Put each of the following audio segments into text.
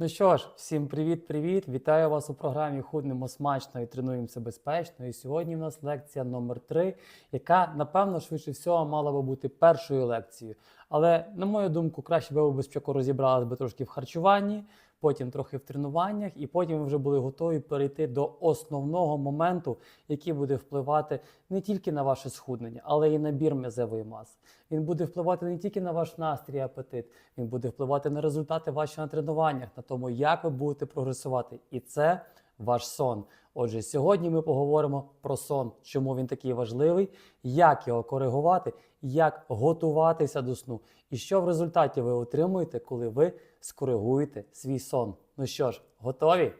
Ну що ж, всім привіт-привіт! Вітаю вас у програмі Худнемо смачно і тренуємося безпечно. І сьогодні в нас лекція номер 3 яка, напевно, швидше всього мала би бути першою лекцією. Але, на мою думку, краще би ви безпеку розібралися би трошки в харчуванні, потім трохи в тренуваннях, і потім ви вже були готові перейти до основного моменту, який буде впливати не тільки на ваше схуднення, але й на бір м'язевої маси. Він буде впливати не тільки на ваш настрій апетит, він буде впливати на результати ваші на тренуваннях, на тому, як ви будете прогресувати. І це ваш сон. Отже, сьогодні ми поговоримо про сон, чому він такий важливий, як його коригувати, як готуватися до сну, і що в результаті ви отримуєте, коли ви скоригуєте свій сон. Ну що ж, готові?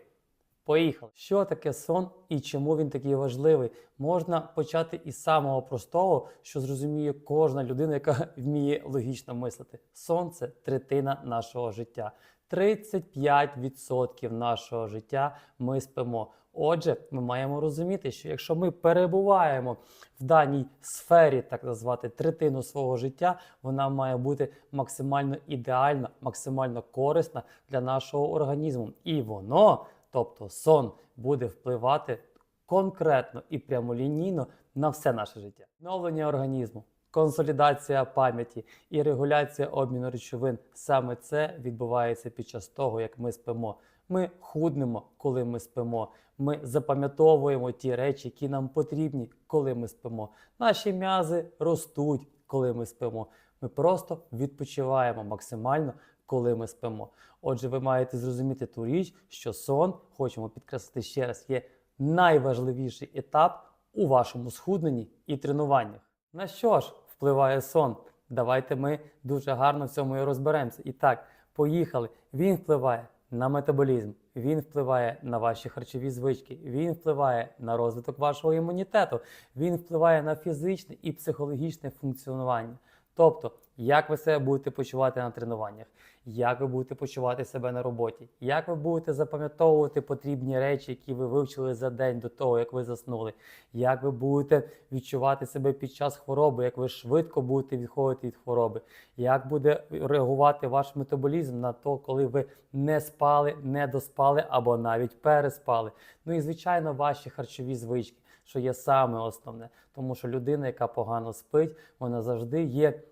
Поїхали. Що таке сон і чому він такий важливий? Можна почати із самого простого, що зрозуміє кожна людина, яка вміє логічно мислити. Сон це третина нашого життя. 35% нашого життя ми спимо. Отже, ми маємо розуміти, що якщо ми перебуваємо в даній сфері, так назвати, третину свого життя, вона має бути максимально ідеальна, максимально корисна для нашого організму. І воно, тобто сон, буде впливати конкретно і прямолінійно на все наше життя. Відновлення організму. Консолідація пам'яті і регуляція обміну речовин саме це відбувається під час того, як ми спимо. Ми худнемо, коли ми спимо. Ми запам'ятовуємо ті речі, які нам потрібні, коли ми спимо. Наші м'язи ростуть, коли ми спимо. Ми просто відпочиваємо максимально, коли ми спимо. Отже, ви маєте зрозуміти ту річ, що сон, хочемо підкреслити ще раз, є найважливіший етап у вашому схудненні і тренуваннях. На що ж впливає сон? Давайте ми дуже гарно в цьому і розберемося. І так, поїхали. Він впливає на метаболізм, він впливає на ваші харчові звички, він впливає на розвиток вашого імунітету, він впливає на фізичне і психологічне функціонування. Тобто, як ви себе будете почувати на тренуваннях, як ви будете почувати себе на роботі, як ви будете запам'ятовувати потрібні речі, які ви вивчили за день до того, як ви заснули, як ви будете відчувати себе під час хвороби, як ви швидко будете відходити від хвороби, як буде реагувати ваш метаболізм на то, коли ви не спали, не доспали або навіть переспали. Ну і звичайно, ваші харчові звички, що є саме основне, тому що людина, яка погано спить, вона завжди є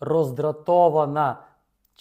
роздратована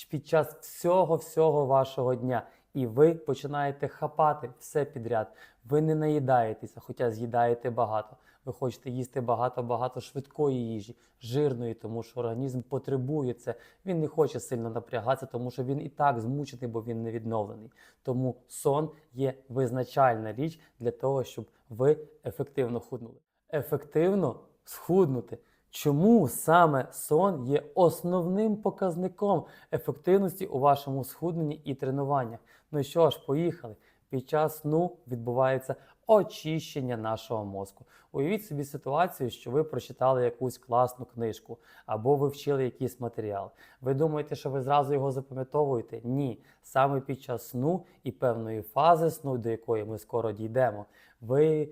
під час всього всього вашого дня. І ви починаєте хапати все підряд. Ви не наїдаєтеся, хоча з'їдаєте багато. Ви хочете їсти багато-багато швидкої їжі, жирної, тому що організм потребує це. Він не хоче сильно напрягатися, тому що він і так змучений, бо він не відновлений. Тому сон є визначальна річ для того, щоб ви ефективно худнули. Ефективно схуднути. Чому саме сон є основним показником ефективності у вашому схудненні і тренуваннях? Ну що ж, поїхали. Під час сну відбувається очищення нашого мозку. Уявіть собі ситуацію, що ви прочитали якусь класну книжку або ви вчили якийсь матеріал. Ви думаєте, що ви зразу його запам'ятовуєте? Ні. Саме під час сну і певної фази сну, до якої ми скоро дійдемо, ви,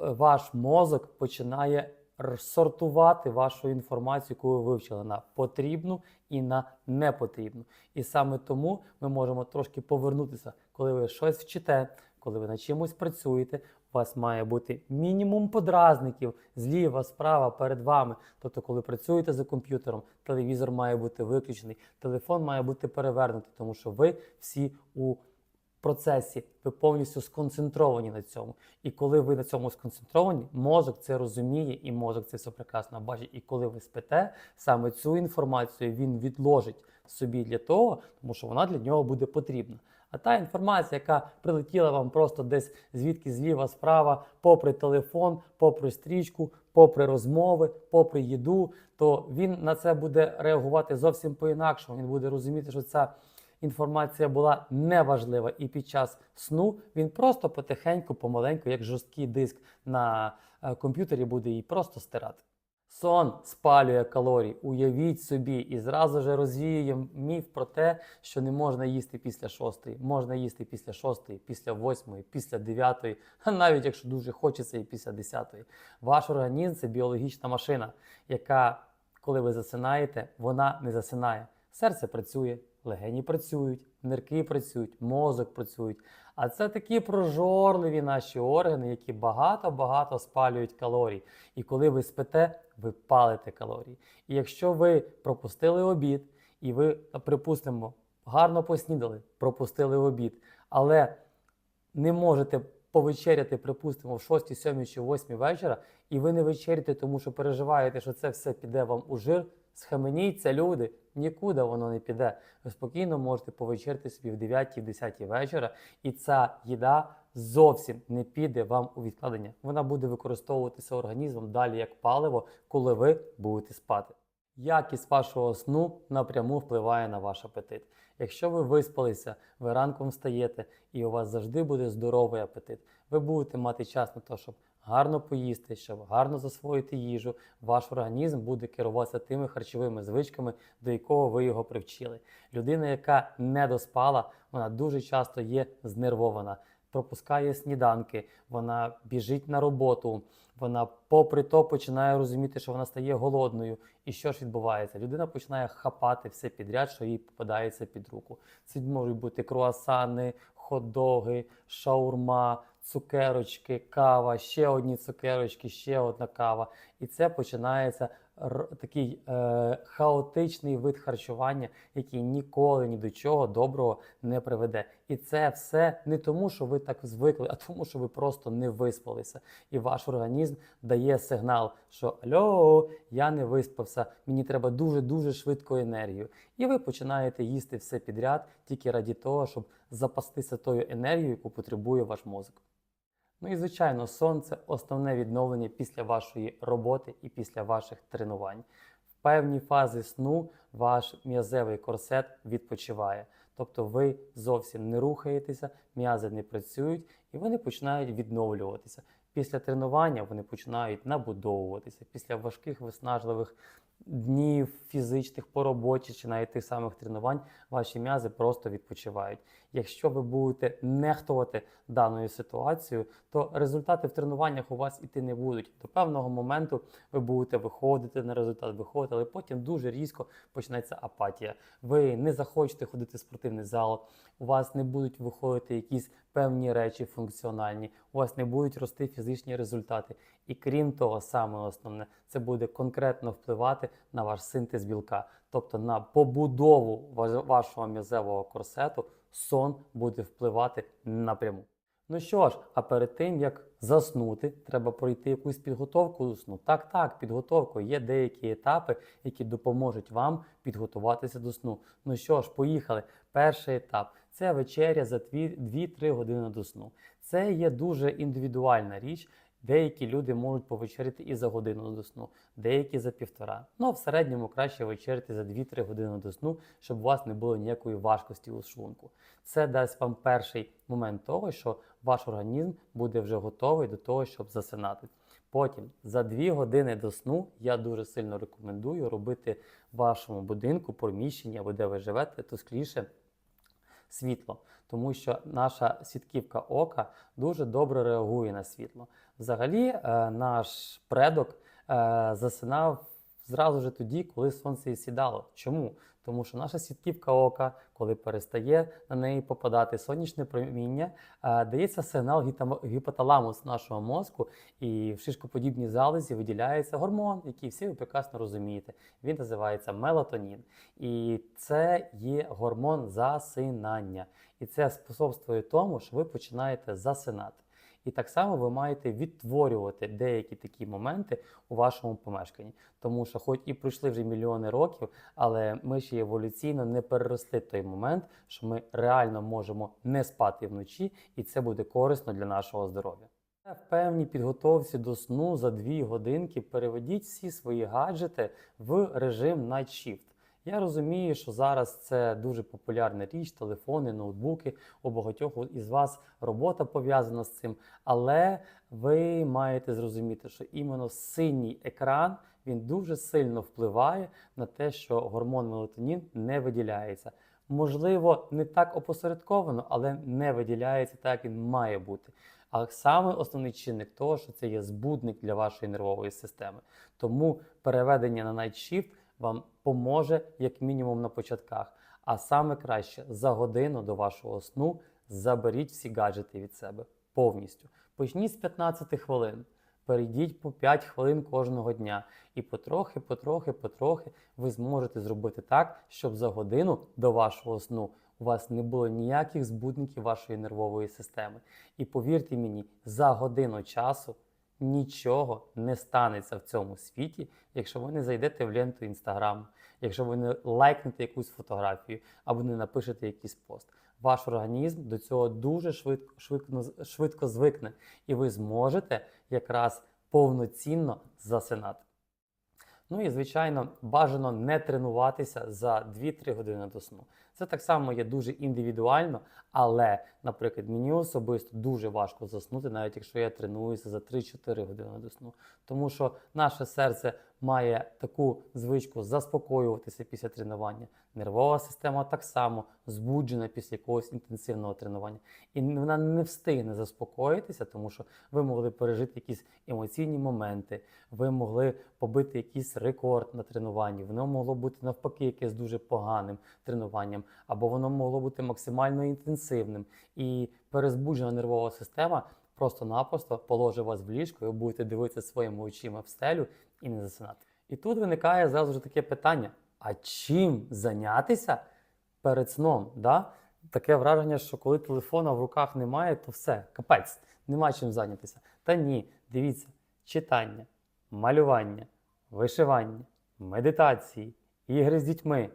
ваш мозок починає сортувати вашу інформацію, яку ви вивчили на потрібну і на непотрібну. І саме тому ми можемо трошки повернутися, коли ви щось вчите, коли ви над чимось працюєте. У вас має бути мінімум подразників зліва, справа перед вами. Тобто, коли працюєте за комп'ютером, телевізор має бути виключений, телефон має бути перевернутий, тому що ви всі у процесі, ви повністю сконцентровані на цьому. І коли ви на цьому сконцентровані, мозок це розуміє, і мозок це все прекрасно бачить. І коли ви спите, саме цю інформацію він відложить собі для того, тому що вона для нього буде потрібна. А та інформація, яка прилетіла вам просто десь звідки зліва, справа, попри телефон, попри стрічку, попри розмови, попри їду, то він на це буде реагувати зовсім по-інакшому. Він буде розуміти, що ця інформація була неважлива, і під час сну він просто потихеньку, помаленьку, як жорсткий диск на е, комп'ютері, буде її просто стирати. Сон спалює калорії. Уявіть собі, і зразу ж розвіює міф про те, що не можна їсти після шостої. Можна їсти після шостої, після восьмої, після дев'ятої, а навіть якщо дуже хочеться, і після десятої. Ваш організм це біологічна машина, яка, коли ви засинаєте, вона не засинає. Серце працює, легені працюють, нирки працюють, мозок працюють. А це такі прожорливі наші органи, які багато-багато спалюють калорій. І коли ви спите, ви палите калорії. І якщо ви пропустили обід, і ви, припустимо, гарно поснідали, пропустили обід, але не можете повечеряти, припустимо, в 6, 7 чи 8 вечора, і ви не вечеряте, тому що переживаєте, що це все піде вам у жир, схаменіться, люди, нікуди воно не піде. Ви спокійно можете повечеряти собі в 9 10 вечора, і ця їда зовсім не піде вам у відкладення. Вона буде використовуватися організмом далі як паливо, коли ви будете спати. Якість вашого сну напряму впливає на ваш апетит. Якщо ви виспалися, ви ранком встаєте і у вас завжди буде здоровий апетит. Ви будете мати час на те, щоб гарно поїсти, щоб гарно засвоїти їжу. Ваш організм буде керуватися тими харчовими звичками, до якого ви його привчили. Людина, яка не доспала, вона дуже часто є знервована. Пропускає сніданки, вона біжить на роботу, вона, попри то, починає розуміти, що вона стає голодною. І що ж відбувається? Людина починає хапати все підряд, що їй попадається під руку. Це можуть бути круасани, хот-доги, шаурма, цукерочки, кава, ще одні цукерочки, ще одна кава. І це починається такий е, хаотичний вид харчування, який ніколи ні до чого доброго не приведе. І це все не тому, що ви так звикли, а тому, що ви просто не виспалися. І ваш організм дає сигнал, що Альо, я не виспався, мені треба дуже-дуже швидко енергію. І ви починаєте їсти все підряд тільки раді того, щоб запастися тою енергією, яку потребує ваш мозок. Ну і звичайно, сон це основне відновлення після вашої роботи і після ваших тренувань. В певні фази сну ваш м'язевий корсет відпочиває. Тобто ви зовсім не рухаєтеся, м'язи не працюють і вони починають відновлюватися. Після тренування вони починають набудовуватися. Після важких виснажливих днів фізичних по роботі чи навіть тих самих тренувань ваші м'язи просто відпочивають. Якщо ви будете нехтувати даною ситуацією, то результати в тренуваннях у вас іти не будуть. До певного моменту ви будете виходити на результат, виходити, але потім дуже різко почнеться апатія. Ви не захочете ходити в спортивний зал, у вас не будуть виходити якісь певні речі функціональні, у вас не будуть рости фізичні результати. І крім того, саме основне, це буде конкретно впливати на ваш синтез білка, тобто на побудову вашого м'язевого корсету, сон буде впливати напряму. Ну що ж, а перед тим як заснути, треба пройти якусь підготовку до сну. Так, так, підготовку. Є деякі етапи, які допоможуть вам підготуватися до сну. Ну що ж, поїхали. Перший етап це вечеря за 2-3 години до сну. Це є дуже індивідуальна річ. Деякі люди можуть повечеряти і за годину до сну, деякі за півтора. Ну, а в середньому краще вечеряти за 2-3 години до сну, щоб у вас не було ніякої важкості у шлунку. Це дасть вам перший момент того, що ваш організм буде вже готовий до того, щоб засинати. Потім за 2 години до сну я дуже сильно рекомендую робити вашому будинку, приміщенні або де ви живете, тускліше світло, тому що наша сітківка ока дуже добре реагує на світло. Взагалі, е, наш предок е, засинав зразу ж тоді, коли сонце і сідало. Чому? Тому що наша сітківка ока, коли перестає на неї попадати сонячне проміння, е, дається сигнал гіпоталамус нашого мозку, і в шишкоподібній залозі виділяється гормон, який всі ви прекрасно розумієте. Він називається мелатонін. І це є гормон засинання. І це способствує тому, що ви починаєте засинати. І так само ви маєте відтворювати деякі такі моменти у вашому помешканні. Тому що, хоч і пройшли вже мільйони років, але ми ще еволюційно не переросли той момент, що ми реально можемо не спати вночі, і це буде корисно для нашого здоров'я. В певній підготовці до сну за дві годинки переведіть всі свої гаджети в режим Night Shift. Я розумію, що зараз це дуже популярна річ, телефони, ноутбуки. У багатьох із вас робота пов'язана з цим, але ви маєте зрозуміти, що іменно синій екран він дуже сильно впливає на те, що гормон мелатонін не виділяється. Можливо, не так опосередковано, але не виділяється так, як він має бути. А саме основний чинник того, що це є збудник для вашої нервової системи. Тому переведення на Night Shift вам поможе як мінімум на початках. А саме краще за годину до вашого сну заберіть всі гаджети від себе повністю. Почніть з 15 хвилин. Перейдіть по 5 хвилин кожного дня, і потрохи, потрохи, потрохи ви зможете зробити так, щоб за годину до вашого сну у вас не було ніяких збудників вашої нервової системи. І повірте мені, за годину часу нічого не станеться в цьому світі, якщо ви не зайдете в ленту інстаграму, якщо ви не лайкнете якусь фотографію або не напишете якийсь пост. Ваш організм до цього дуже швидко, швидко, швидко звикне, і ви зможете якраз повноцінно засинати. Ну і, звичайно, бажано не тренуватися за 2-3 години до сну. Це так само є дуже індивідуально, але, наприклад, мені особисто дуже важко заснути, навіть якщо я тренуюся за 3-4 години до сну. Тому що наше серце має таку звичку заспокоюватися після тренування. Нервова система так само збуджена після якогось інтенсивного тренування. І вона не встигне заспокоїтися, тому що ви могли пережити якісь емоційні моменти, ви могли побити якийсь рекорд на тренуванні, воно могло бути навпаки якесь дуже поганим тренуванням, або воно могло бути максимально інтенсивним. І перезбуджена нервова система просто-напросто положить вас в ліжко, і ви будете дивитися своїми очима в стелю і не засинати. І тут виникає зразу ж таке питання: а чим зайнятися перед сном? Да? Таке враження, що коли телефона в руках немає, то все, капець, нема чим зайнятися. Та ні, дивіться, читання, малювання, вишивання, медитації, ігри з дітьми,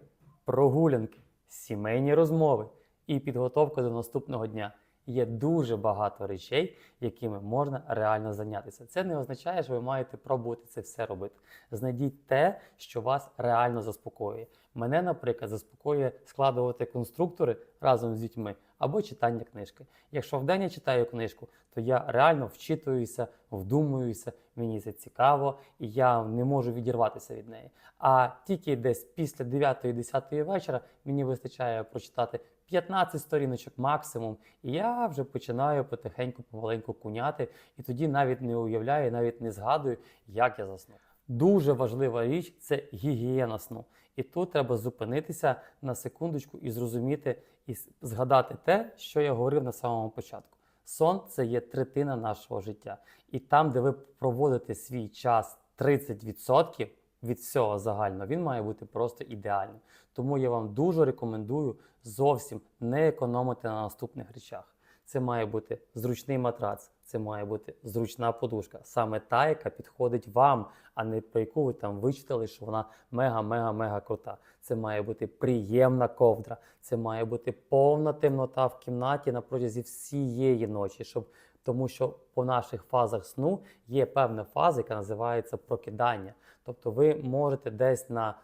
прогулянки, сімейні розмови і підготовка до наступного дня. Є дуже багато речей, якими можна реально зайнятися. Це не означає, що ви маєте пробувати це все робити. Знайдіть те, що вас реально заспокоює. Мене, наприклад, заспокоює складувати конструктори разом з дітьми або читання книжки. Якщо вдень я читаю книжку, то я реально вчитуюся, вдумуюся, мені це цікаво, і я не можу відірватися від неї. А тільки десь після 9-10 вечора мені вистачає прочитати 15 сторіночок максимум, і я вже починаю потихеньку, помаленьку куняти, і тоді навіть не уявляю, навіть не згадую, як я заснув. Дуже важлива річ це гігієна сну. І тут треба зупинитися на секундочку і зрозуміти і згадати те, що я говорив на самому початку. Сон це є третина нашого життя. І там, де ви проводите свій час 30% від всього загального, він має бути просто ідеальним. Тому я вам дуже рекомендую зовсім не економити на наступних речах. Це має бути зручний матрац, це має бути зручна подушка, саме та, яка підходить вам, а не про яку ви там вичитали, що вона мега-мега-мега крута. Це має бути приємна ковдра, це має бути повна темнота в кімнаті на протязі всієї ночі, щоб тому що по наших фазах сну є певна фаза, яка називається прокидання. Тобто ви можете десь на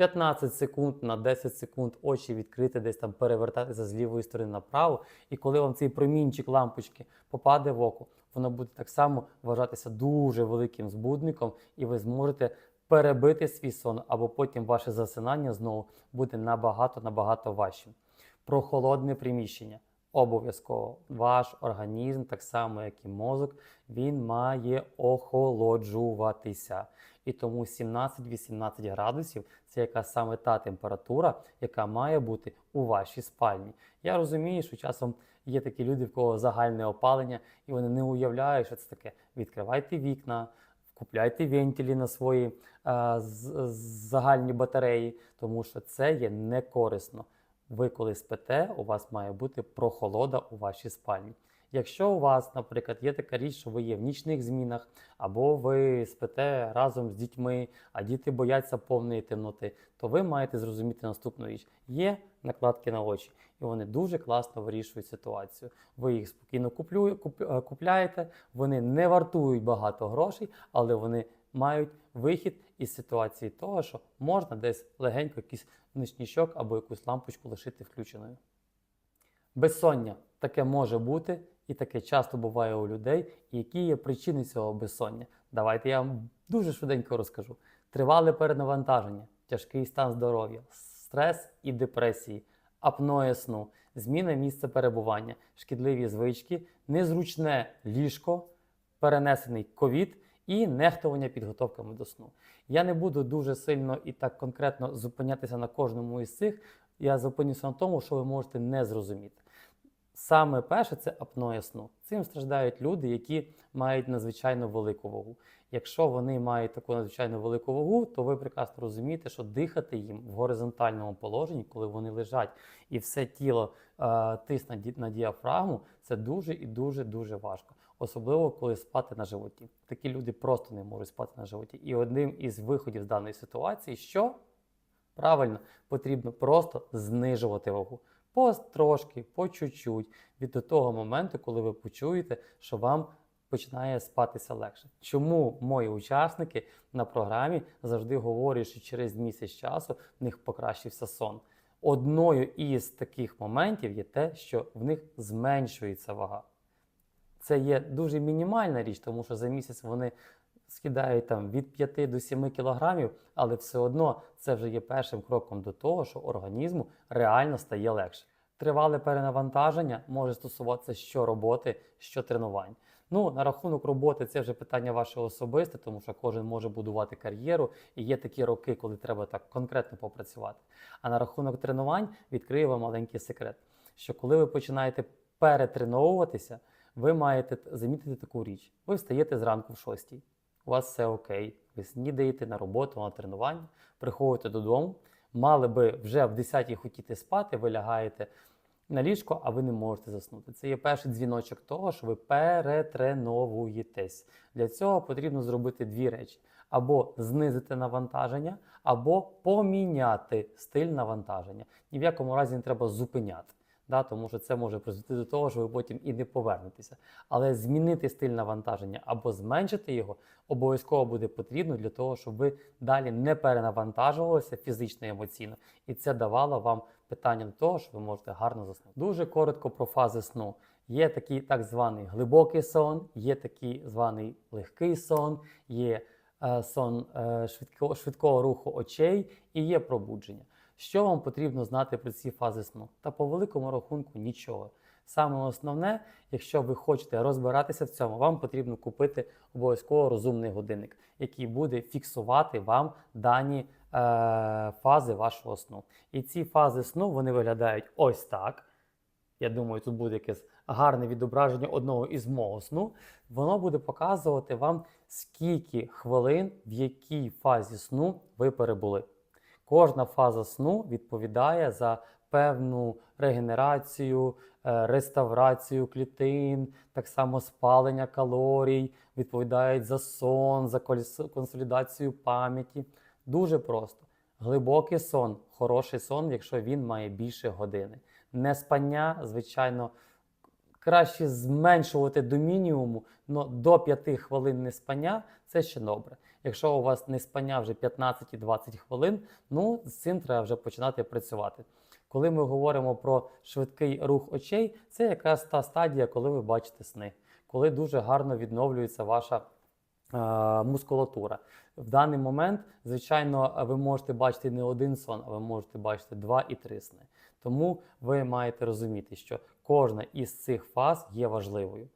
15 секунд на 10 секунд очі відкрити, десь там перевертатися з лівої сторони направо. І коли вам цей промінчик лампочки попаде в око, воно буде так само вважатися дуже великим збудником, і ви зможете перебити свій сон, або потім ваше засинання знову буде набагато набагато важчим. Про холодне приміщення. Обов'язково ваш організм, так само як і мозок, він має охолоджуватися. І тому 17-18 градусів це яка саме та температура, яка має бути у вашій спальні. Я розумію, що часом є такі люди, в кого загальне опалення, і вони не уявляють, що це таке. Відкривайте вікна, купляйте вентилі на свої е, з- з- загальні батареї, тому що це є не корисно. Ви коли спите, у вас має бути прохолода у вашій спальні. Якщо у вас, наприклад, є така річ, що ви є в нічних змінах, або ви спите разом з дітьми, а діти бояться повної темноти, то ви маєте зрозуміти наступну річ: є накладки на очі, і вони дуже класно вирішують ситуацію. Ви їх спокійно куплю, куп, е, купляєте, вони не вартують багато грошей, але вони мають вихід із ситуації того, що можна десь легенько якийсь ночничок або якусь лампочку лишити включеною. Безсоння таке може бути, і таке часто буває у людей. І які є причини цього безсоння? Давайте я вам дуже швиденько розкажу. Тривале перенавантаження, тяжкий стан здоров'я, стрес і депресії, апноє сну, зміна місця перебування, шкідливі звички, незручне ліжко, перенесений ковід і нехтування підготовками до сну. Я не буду дуже сильно і так конкретно зупинятися на кожному із цих. я зупинюся на тому, що ви можете не зрозуміти. Саме перше це апноя сну. Цим страждають люди, які мають надзвичайно велику вагу. Якщо вони мають таку надзвичайно велику вагу, то ви прекрасно розумієте, що дихати їм в горизонтальному положенні, коли вони лежать, і все тіло е, тисне на діафрагму, це дуже і дуже дуже важко. Особливо коли спати на животі. Такі люди просто не можуть спати на животі. І одним із виходів з даної ситуації, що правильно потрібно просто знижувати вагу. По трошки, по чуть-чуть, від того моменту, коли ви почуєте, що вам починає спатися легше. Чому мої учасники на програмі завжди говорять, що через місяць часу в них покращився сон? Одною із таких моментів є те, що в них зменшується вага. Це є дуже мінімальна річ, тому що за місяць вони скидають там від 5 до 7 кілограмів, але все одно це вже є першим кроком до того, що організму реально стає легше. Тривале перенавантаження може стосуватися що роботи, що тренувань. Ну, на рахунок роботи це вже питання ваше особисте, тому що кожен може будувати кар'єру, і є такі роки, коли треба так конкретно попрацювати. А на рахунок тренувань відкрию вам маленький секрет: що коли ви починаєте перетреновуватися, ви маєте замітити таку річ: ви встаєте зранку в 6, у вас все окей, ви снідаєте на роботу, на тренування, приходите додому, мали би вже в 10 хотіти спати, ви лягаєте на ліжко, а ви не можете заснути. Це є перший дзвіночок того, що ви перетреновуєтесь. Для цього потрібно зробити дві речі: або знизити навантаження, або поміняти стиль навантаження. Ні в якому разі не треба зупиняти. Да, тому що це може призвести до того, що ви потім і не повернетеся. Але змінити стиль навантаження або зменшити його обов'язково буде потрібно для того, щоб ви далі не перенавантажувалися фізично і емоційно, і це давало вам питання до того, що ви можете гарно заснути. Дуже коротко про фази сну. Є такий так званий глибокий сон, є такий званий легкий сон, є е, сон е, швидкого, швидкого руху очей і є пробудження. Що вам потрібно знати про ці фази сну? Та по великому рахунку нічого. Саме основне, якщо ви хочете розбиратися в цьому, вам потрібно купити обов'язково розумний годинник, який буде фіксувати вам дані е, фази вашого сну. І ці фази сну вони виглядають ось так. Я думаю, тут буде якесь гарне відображення одного із мого сну. Воно буде показувати вам, скільки хвилин в якій фазі сну ви перебули. Кожна фаза сну відповідає за певну регенерацію, е, реставрацію клітин, так само спалення калорій, відповідають за сон, за консолідацію пам'яті. Дуже просто. Глибокий сон, хороший сон, якщо він має більше години. Неспання, звичайно, краще зменшувати до мінімуму, але до 5 хвилин неспання це ще добре. Якщо у вас неспання вже 15 і 20 хвилин, ну з цим треба вже починати працювати. Коли ми говоримо про швидкий рух очей, це якраз та стадія, коли ви бачите сни, коли дуже гарно відновлюється ваша е, мускулатура. В даний момент, звичайно, ви можете бачити не один сон, а ви можете бачити два і три сни. Тому ви маєте розуміти, що кожна із цих фаз є важливою.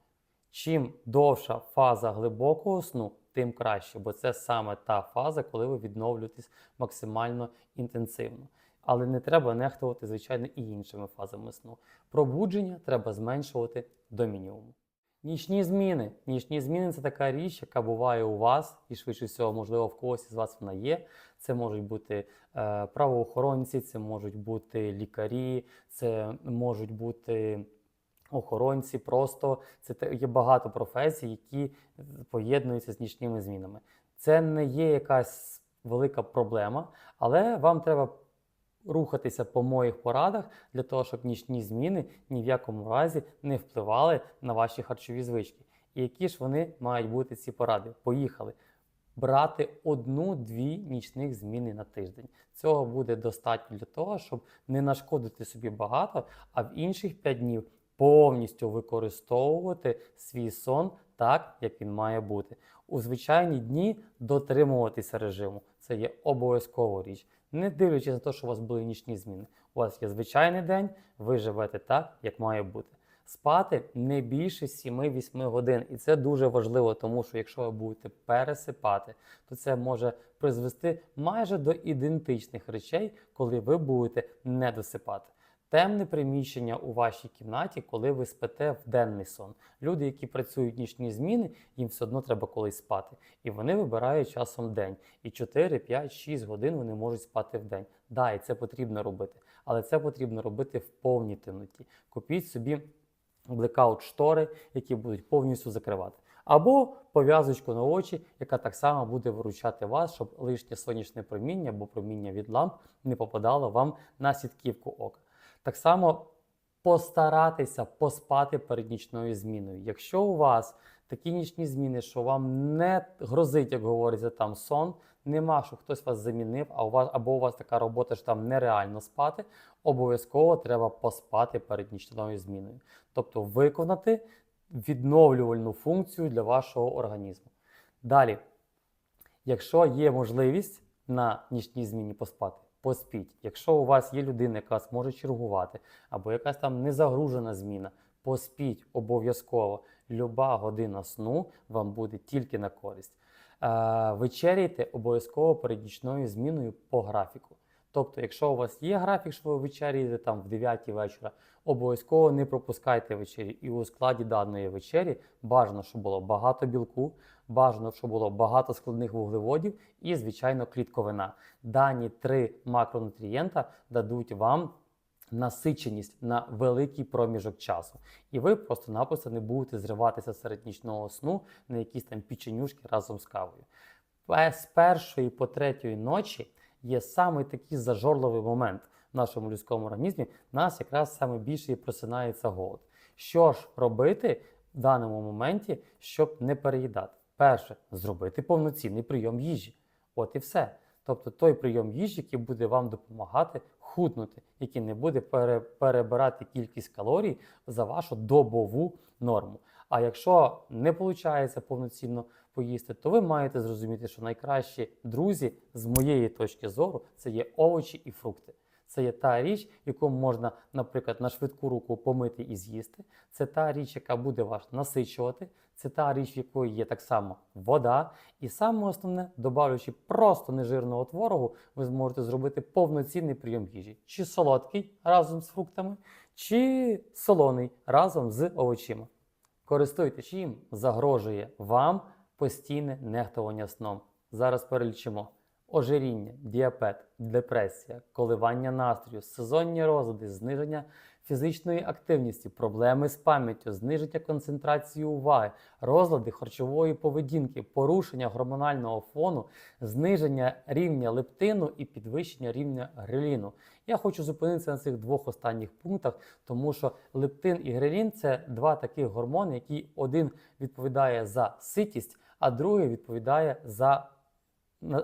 Чим довша фаза глибокого сну, тим краще, бо це саме та фаза, коли ви відновлюєтесь максимально інтенсивно. Але не треба нехтувати, звичайно, і іншими фазами сну. Пробудження треба зменшувати до мінімуму. Нічні зміни. Нічні зміни це така річ, яка буває у вас, і швидше всього, можливо, в когось із вас вона є. Це можуть бути е, правоохоронці, це можуть бути лікарі, це можуть бути охоронці. Просто це є багато професій, які поєднуються з нічними змінами. Це не є якась велика проблема, але вам треба рухатися по моїх порадах для того, щоб нічні зміни ні в якому разі не впливали на ваші харчові звички. І які ж вони мають бути ці поради? Поїхали. Брати одну-дві нічних зміни на тиждень. Цього буде достатньо для того, щоб не нашкодити собі багато, а в інших 5 днів повністю використовувати свій сон так, як він має бути. У звичайні дні дотримуватися режиму. Це є обов'язкова річ. Не дивлячись на те, що у вас були нічні зміни. У вас є звичайний день, ви живете так, як має бути. спати не більше 7-8 годин. І це дуже важливо, тому що якщо ви будете пересипати, то це може призвести майже до ідентичних речей, коли ви будете не досипати. Темне приміщення у вашій кімнаті, коли ви спите в денний сон. Люди, які працюють нічні зміни, їм все одно треба колись спати. І вони вибирають часом день. І 4, 5, 6 годин вони можуть спати в день. Да, і це потрібно робити. Але це потрібно робити в повній темноті. Купіть собі блекаут штори, які будуть повністю закривати. Або пов'язочку на очі, яка так само буде виручати вас, щоб лишнє сонячне проміння або проміння від ламп не попадало вам на сітківку ока. Так само постаратися поспати перед нічною зміною. Якщо у вас такі нічні зміни, що вам не грозить, як говориться, там сон, нема, що хтось вас замінив, а у вас або у вас така робота, що там нереально спати, обов'язково треба поспати перед нічною зміною. Тобто виконати відновлювальну функцію для вашого організму. Далі, якщо є можливість на нічній зміні поспати, поспіть. Якщо у вас є людина, яка вас може чергувати, або якась там незагружена зміна, поспіть обов'язково. Люба година сну вам буде тільки на користь. Е, вечеряйте обов'язково перед нічною зміною по графіку. Тобто, якщо у вас є графік, що ви вечеряєте там в 9 вечора, обов'язково не пропускайте вечері. І у складі даної вечері бажано, щоб було багато білку, бажано, щоб було багато складних вуглеводів і, звичайно, клітковина. Дані три макронутрієнта дадуть вам насиченість на великий проміжок часу. І ви просто-напросто не будете зриватися серед нічного сну на якісь там печенюшки разом з кавою. Е, З першої по третьої ночі є саме такий зажорливий момент в нашому людському організмі. В нас якраз саме більше і просинається голод. Що ж робити в даному моменті, щоб не переїдати? Перше, зробити повноцінний прийом їжі. От і все. Тобто той прийом їжі, який буде вам допомагати худнути, який не буде пере- перебирати кількість калорій за вашу добову норму. А якщо не виходить повноцінно поїсти, то ви маєте зрозуміти, що найкращі друзі, з моєї точки зору, це є овочі і фрукти. Це є та річ, яку можна, наприклад, на швидку руку помити і з'їсти. Це та річ, яка буде вас насичувати. Це та річ, в якої є так само вода. І саме основне, додаючи просто нежирного творогу, ви зможете зробити повноцінний прийом їжі. Чи солодкий разом з фруктами, чи солоний разом з овочима. Користуйтесь чим загрожує вам постійне нехтування сном. Зараз перелічимо ожиріння, діабет, депресія, коливання настрою, сезонні розлади, зниження фізичної активності, проблеми з пам'яттю, зниження концентрації уваги, розлади харчової поведінки, порушення гормонального фону, зниження рівня лептину і підвищення рівня греліну. Я хочу зупинитися на цих двох останніх пунктах, тому що лептин і грелін це два таких гормони, які один відповідає за ситість, а другий відповідає за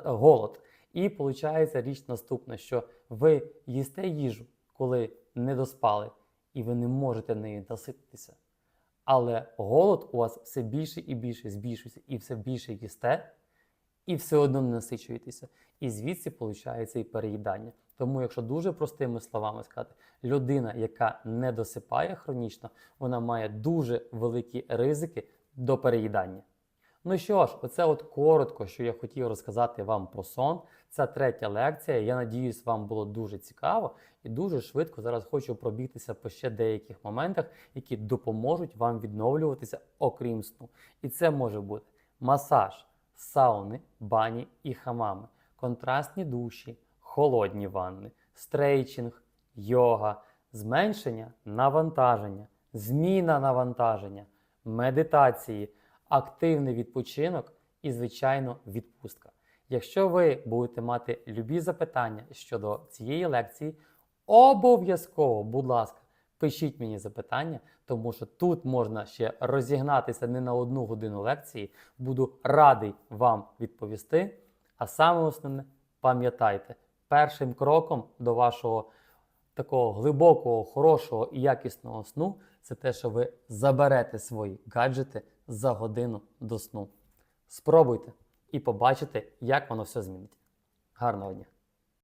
голод. І виходить річ наступна, що ви їсте їжу, коли не доспали, і ви не можете нею насититися. Але голод у вас все більше і більше збільшується, і все більше їсте, і все одно не насичуєтеся. І звідси виходить і переїдання. Тому, якщо дуже простими словами сказати, людина, яка не досипає хронічно, вона має дуже великі ризики до переїдання. Ну що ж, оце от коротко, що я хотів розказати вам про сон. Це третя лекція. Я надіюсь, вам було дуже цікаво і дуже швидко зараз хочу пробігтися по ще деяких моментах, які допоможуть вам відновлюватися окрім сну. І це може бути масаж, сауни, бані і хамами, контрастні душі, холодні ванни, стрейчинг, йога, зменшення навантаження, зміна навантаження, медитації, активний відпочинок і, звичайно, відпустка. Якщо ви будете мати любі запитання щодо цієї лекції, обов'язково, будь ласка, пишіть мені запитання, тому що тут можна ще розігнатися не на одну годину лекції. Буду радий вам відповісти. А саме основне, пам'ятайте, першим кроком до вашого такого глибокого, хорошого і якісного сну це те, що ви заберете свої гаджети за годину до сну. Спробуйте і побачите, як воно все змінить. Гарного дня!